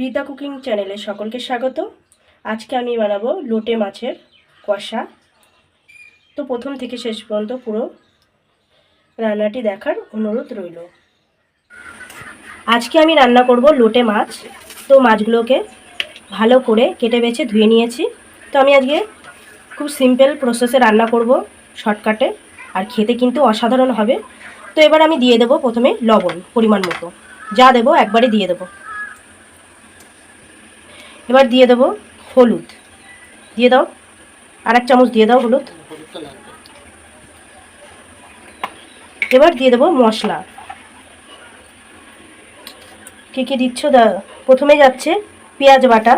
Rita cooking চ্যানেলে সকলকে স্বাগত। আজকে আমি বানাবো লোটে মাছের কষা। তো প্রথম থেকে শেষ পর্যন্ত পুরো রান্নাটি দেখার অনুরোধ রইল। আজকে আমি রান্না করব লোটে মাছ। তো মাছগুলোকে ভালো করে কেটে বেছে ধুয়ে নিয়েছি। তো আমি আজকে খুব সিম্পল প্রসেসে রান্না করব শর্টকাটে। আর খেতে কিন্তু অসাধারণ হবে। তো এবার আমি দিয়ে দেবো প্রথমে লবণ পরিমাণ মতো। যা দেবো একবারে দিয়ে দেবো। এবার দিয়ে দেবো হলুদ। দিয়ে দাও। আর এক চামচ দিয়ে দাও হলুদ। এবার দিয়ে দেবো মশলা। কী কী দিচ্ছ? দা প্রথমে যাচ্ছে পেঁয়াজ বাটা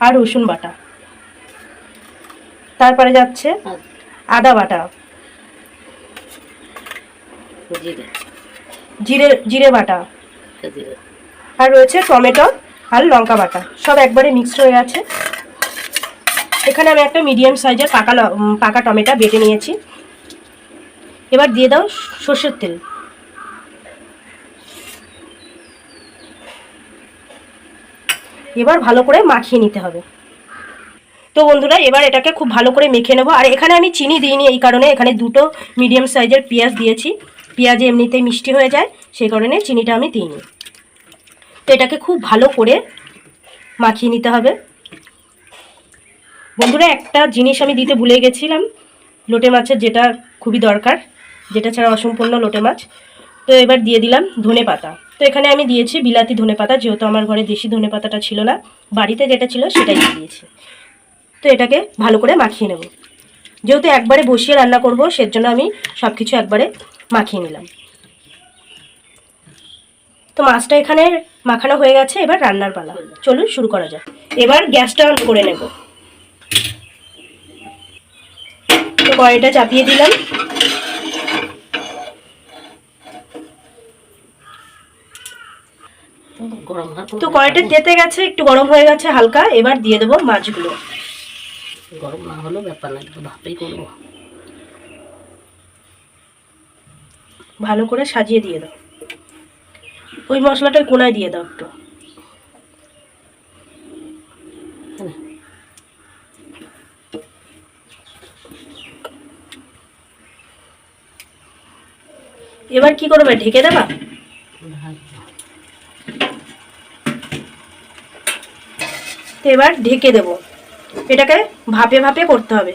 আর রসুন বাটা। তারপরে যাচ্ছে আদা বাটা। জিরে। জিরে জিরে বাটা। আর রয়েছে টমেটো। আর লঙ্কা বাটা। সব একবারে মিক্সড হয়ে আছে। এখানে আমি একটা মিডিয়াম সাইজের পাকা পাকা টমেটো বেটে নিয়েছি। এবার দিয়ে দাও সর্ষের তেল। এবার ভালো করে মাখিয়ে নিতে হবে। তো বন্ধুরা, এবার এটাকে খুব ভালো করে মেখে নেব। আর এখানে আমি চিনি দিইনি এই কারণে। এখানে দুটো মিডিয়াম সাইজের পেঁয়াজ দিয়েছি। পেঁয়াজে এমনিতেই মিষ্টি হয়ে যায়। সেই কারণে চিনিটা আমি দিইনি। তো এটাকে খুব ভালো করে মাখিয়ে নিতে হবে। বন্ধুরা, একটা জিনিস আমি দিতে ভুলে গেছিলাম। লোটে মাছের যেটা খুবই দরকার, যেটা ছাড়া অসম্পূর্ণ লোটে মাছ। তো এবার দিয়ে দিলাম ধনে পাতা। তো এখানে আমি দিয়েছি বিলাতি ধনে পাতা, যেহেতু আমার ঘরে দেশি ধনে পাতাটা ছিল না, বাড়িতে যেটা ছিল সেটাই দিয়ে দিয়েছি। তো এটাকে ভালো করে মাখিয়ে নেব। যেহেতু একবারে বসিয়ে রান্না করব, সেজন্য আমি সব কিছু একবারে মাখিয়ে নিলাম। তো মাছটা এখানে মাখানো হয়ে গেছে এবার রান্নার পালা। চলুন শুরু করা যাক। এবার গ্যাসটা অন করে নেব। তো কড়াইটা চাপিয়ে দিলাম। তো কড়াইটা তেতে গেছে একটু গরম হয়ে গেছে হালকা এবার দিয়ে দেবো মাছগুলো। গরম না হলেও ব্যাপার না একটু ভাপেই করব। ভালো করে সাজিয়ে দিয়ে দাও। ওই মশলাটা কোনায় দিয়ে দাও একটু। এবার কি করবে, ঢেকে দেবা? এবার ঢেকে দেব। এটাকে ভাপে ভাপে করতে হবে।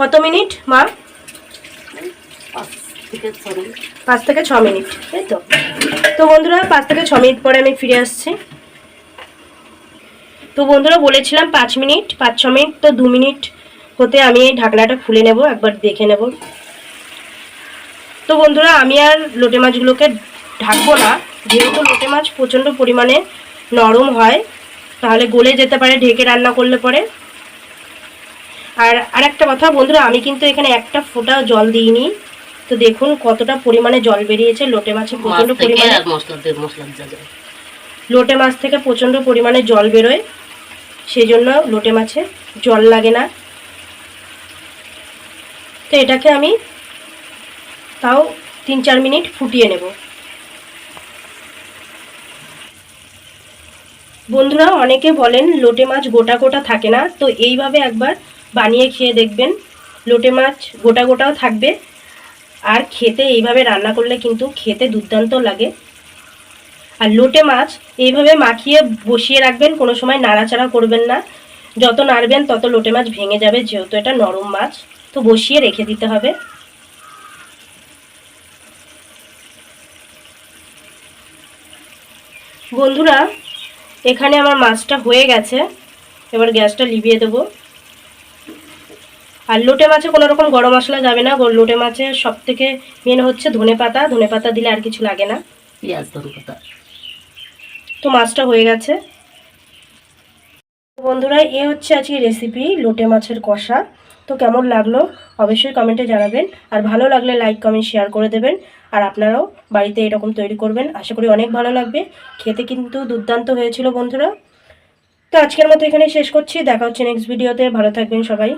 কত মিনিট, মা? থেকে মিনিট পাঁচ থেকে ছ মিনিট তাই তো। তো বন্ধুরা, পাঁচ থেকে ছ মিনিট পরে আমি ফিরে আসছি। তো বন্ধুরা, বলেছিলাম পাঁচ মিনিট, পাঁচ, ছ মিনিট, তো দু মিনিট হতে আমি এই ঢাকনাটা খুলে নেব, একবার দেখে নেব। তো বন্ধুরা, আমি আর লোটে মাছগুলোকে ঢাকবো না। যেহেতু লোটে মাছ প্রচণ্ড পরিমাণে নরম হয়, তাহলে গলে যেতে পারে, ঢেকে রান্না করলে পরে। আর আরেকটা কথা, বন্ধুরা, আমি কিন্তু এখানে একটা ফোঁটা জল দিইনি। তো দেখুন কতটা পরিমাণে জল বেরিয়েছে লোটে মাছে প্রচণ্ড পরিমাণে লোটে মাছ থেকে প্রচণ্ড পরিমাণে জল বেরোয় সেই জন্য লোটে মাছে জল লাগে না। তো এটাকে আমি তাও তিন চার মিনিট ফুটিয়ে নেব। বন্ধুরা অনেকে বলেন লোটে মাছ গোটা গোটা থাকে না তো এইভাবে একবার বানিয়ে খেয়ে দেখবেন লোটে মাছ গোটা গোটাও থাকবে। আর খেতে এইভাবে রান্না করলে কিন্তু খেতে দুর্দান্ত লাগে। আর লোটে মাছ এইভাবে মাখিয়ে বসিয়ে রাখবেন, কোনো সময় নাড়াচাড়া করবেন না। যত নাড়বেন তত লোটে মাছ ভেঙে যাবে, যেহেতু এটা নরম মাছ, তো বসিয়ে রেখে দিতে হবে। বন্ধুরা, এখানে আমার মাছটা হয়ে গেছে। এবার গ্যাসটা লিভিয়ে দেবো। আর লোটে মাছে কোনো রকম গরম মশলা যাবে না। লোটে মাছে সব থেকে মেন হচ্ছে ধনে পাতা। ধনে পাতা দিলে আর কিছু লাগে না। পেঁয়াজ ধনে পাতা। তো মাছটা হয়ে গেছে। বন্ধুরা এ হচ্ছে আজকে রেসিপি লোটে মাছের কষা। তো কেমন লাগল অবশ্যই কমেন্টে জানাবেন। আর ভালো লাগলে লাইক কমেন্ট শেয়ার করে দেবেন। আর আপনারাও বাড়িতে এরকম তৈরি করবেন। আশা করি অনেক ভালো লাগবে। খেতে কিন্তু দুর্দান্ত হয়েছিল বন্ধুরা। তো আজকের মতো এখানে শেষ করছি। দেখা হচ্ছে নেক্সট ভিডিওতে ভালো থাকবেন সবাই।